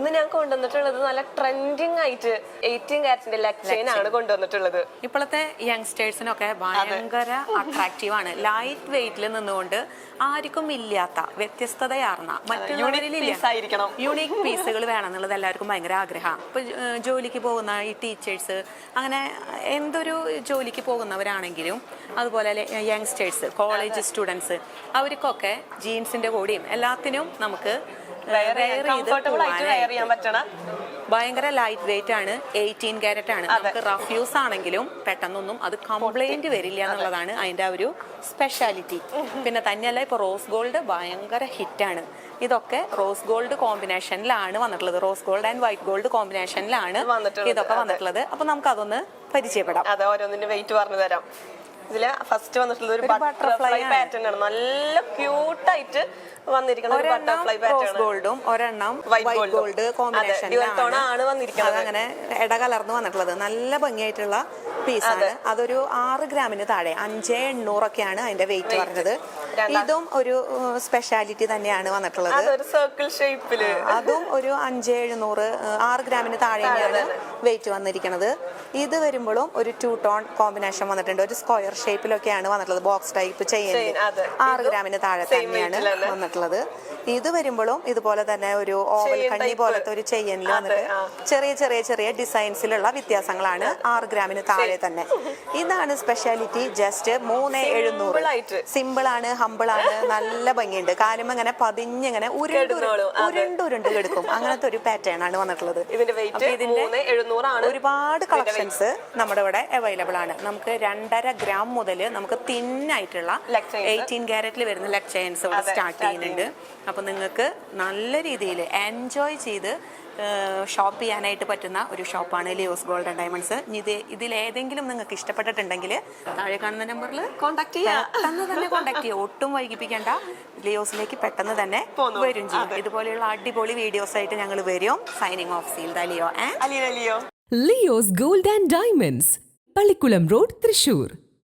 ഇന്ന് ഞാൻ കൊണ്ടുവന്നിട്ടുള്ളത് നല്ല ട്രെൻഡിങ് ആയിട്ട് എയ്റ്റീൻ കാരറ്റിന്റെ ലെക്ചൈൻ ആണ് കൊണ്ടുവന്നിട്ടുള്ളത്. ഇപ്പോഴത്തെ യങ്സ്റ്റേഴ്സിനൊക്കെ ഭയങ്കര അട്രാക്റ്റീവ് ആണ്. ലൈറ്റ് വെയിറ്റിൽ നിന്നുകൊണ്ട് ആർക്കും ഇല്ലാത്ത വ്യത്യസ്തതയാർന്ന മറ്റുള്ളവരിലില്ല. യുണീക്ക് പീസുകൾ വേണം എന്നുള്ളത് എല്ലാവർക്കും ഭയങ്കര ആഗ്രഹമാണ് ഇപ്പൊ ജോലിക്ക് പോകുന്ന ഈ ടീച്ചേഴ്സ് അങ്ങനെ എന്തൊരു ജോലിക്ക് പോകുന്നവരാണെങ്കിലും അതുപോലെ യങ്സ്റ്റേഴ്സ് കോളേജ് സ്റ്റുഡൻസ് അവർക്കൊക്കെ ജീൻസിന്റെ കൂടിയും എല്ലാത്തിനും നമുക്ക് കംഫർട്ടബിൾ ആയിട്ട് വെയർ ചെയ്യാൻ പറ്റണ ഭയങ്കര ലൈറ്റ് വെയിറ്റ് ആണ്. എയ്റ്റീൻ കാരറ്റ് ആണ്. നമുക്ക് റഫ് യൂസ് ആണെങ്കിലും പെട്ടെന്നൊന്നും അത് കംപ്ലൈന്റ് വരില്ല എന്നുള്ളതാണ് അതിന്റെ ഒരു സ്പെഷ്യാലിറ്റി പിന്നെ തന്നെയല്ല ഇപ്പൊ റോസ് ഗോൾഡ് ഭയങ്കര ഹിറ്റാണ് ഇതൊക്കെ റോസ് ഗോൾഡ് കോമ്പിനേഷനിലാണ് വന്നിട്ടുള്ളത്. Rose gold and white gold കോമ്പിനേഷനിലാണ് ഇതൊക്കെ വന്നിട്ടുള്ളത്. അപ്പൊ നമുക്ക് അതൊന്ന് പരിചയപ്പെടാം. അതെ ഓരോന്നിന്റെ വെയിറ്റ് പറഞ്ഞു തരാം ഇതിൽ ഫസ്റ്റ് വന്നിട്ടുള്ള ഒരു ബട്ടർഫ്ലൈ പാറ്റേൺ ആണ്. നല്ല ക്യൂട്ടായിട്ട് ആയിട്ട് ഒരു ബട്ടർഫ്ലൈ പാറ്റേൺ ഗോൾഡും ഒരെണ്ണം വൈറ്റ് ഗോൾഡ് കോമ്പിനേഷൻ ആണ് വന്നിരിക്കുന്നത്. അങ്ങനെ ഇടകലർന്ന് വന്നിട്ടുള്ളത്. നല്ല ഭംഗിയായിട്ടുള്ള പീസാണ് അതൊരു ആറ് ഗ്രാമിന് താഴെ അഞ്ച് എണ്ണൂറൊക്കെയാണ് അതിന്റെ വെയിറ്റ്. പറഞ്ഞത്. ഇതും ഒരു സ്പെഷ്യാലിറ്റി തന്നെയാണ് വന്നിട്ടുള്ളത്. അതൊരു സർക്കിൾ ഷേപ്പിൽ അതും ഒരു അഞ്ച് എഴുന്നൂറ് ആറ് ഗ്രാമിന് താഴെയാണ് വെയിറ്റ് വന്നിരിക്കുന്നത് ഇത് വരുമ്പോഴും ഒരു ടു ടോൺ കോമ്പിനേഷൻ വന്നിട്ടുണ്ട്. ഒരു സ്ക്വയർ ഷേപ്പിലൊക്കെയാണ് വന്നിട്ടുള്ളത്. ബോക്സ് ടൈപ്പ് ചെയിൻ ആറ് ഗ്രാമിന് താഴെ തന്നെയാണ് വന്നിട്ടുള്ളത്. ഇത് വരുമ്പോഴും ഇതുപോലെ തന്നെ ഒരു ഓവൽ കണ്ണി പോലത്തെ ഒരു ചെയിനിൽ വന്നിട്ട് ചെറിയ ചെറിയ ചെറിയ ഡിസൈൻസിലുള്ള വ്യത്യാസങ്ങളാണ് ആറ് ഗ്രാമിന് താഴെ തന്നെ. ഇതാണ് സ്പെഷ്യാലിറ്റി ജസ്റ്റ് മൂന്ന് എഴുന്നൂറ്. സിമ്പിൾ ആണ് ഹമ്പിൾ ആണ് നല്ല ഭംഗിയുണ്ട്. കാലും ഇങ്ങനെ പതിഞ്ഞിങ്ങനെ ഉരുണ്ട്. ഉരുണ്ട് ഉരുണ്ട് കിടക്കും അങ്ങനത്തെ ഒരു പാറ്റേൺ ആണ് വന്നിട്ടുള്ളത്. ഇതിന്റെ ഒരുപാട് കളക്ഷൻസ് നമ്മുടെ ഇവിടെ അവൈലബിൾ ആണ്. നമുക്ക് രണ്ടര ഗ്രാം മുതൽ നമുക്ക് തിൻ ആയിട്ടുള്ള. എയ്റ്റീൻ ക്യാരറ്റിൽ വരുന്ന ലെഗ് ചെയിൻസ് ഇവിടെ സ്റ്റാർട്ട് ചെയ്യുന്നുണ്ട്. അപ്പൊ നിങ്ങൾക്ക് നല്ല രീതിയിൽ എൻജോയ് ചെയ്ത് ഷോപ്പ് ചെയ്യാനായിട്ട് പറ്റുന്ന ഒരു ഷോപ്പാണ് ലിയോസ് ഗോൾഡ് ആൻഡ് ഡയമണ്ട്സ് ഇത് ഇതിലേതെങ്കിലും നിങ്ങൾക്ക് ഇഷ്ടപ്പെട്ടിട്ടുണ്ടെങ്കിൽ താഴെ കാണുന്ന നമ്പറിൽ കോൺടാക്ട് ചെയ്യാം. പെട്ടെന്ന് തന്നെ കോൺടാക്ട് ചെയ്യുക ഒട്ടും വൈകിപ്പിക്കേണ്ട. ലിയോസിലേക്ക് പെട്ടെന്ന് തന്നെ വരും ചെയ്യും. ഇതുപോലെയുള്ള അടിപൊളി വീഡിയോസ് ആയിട്ട് ഞങ്ങൾ വരും. Signing off seal the Leo Leo's gold and diamonds Pallikulam road Thrissur.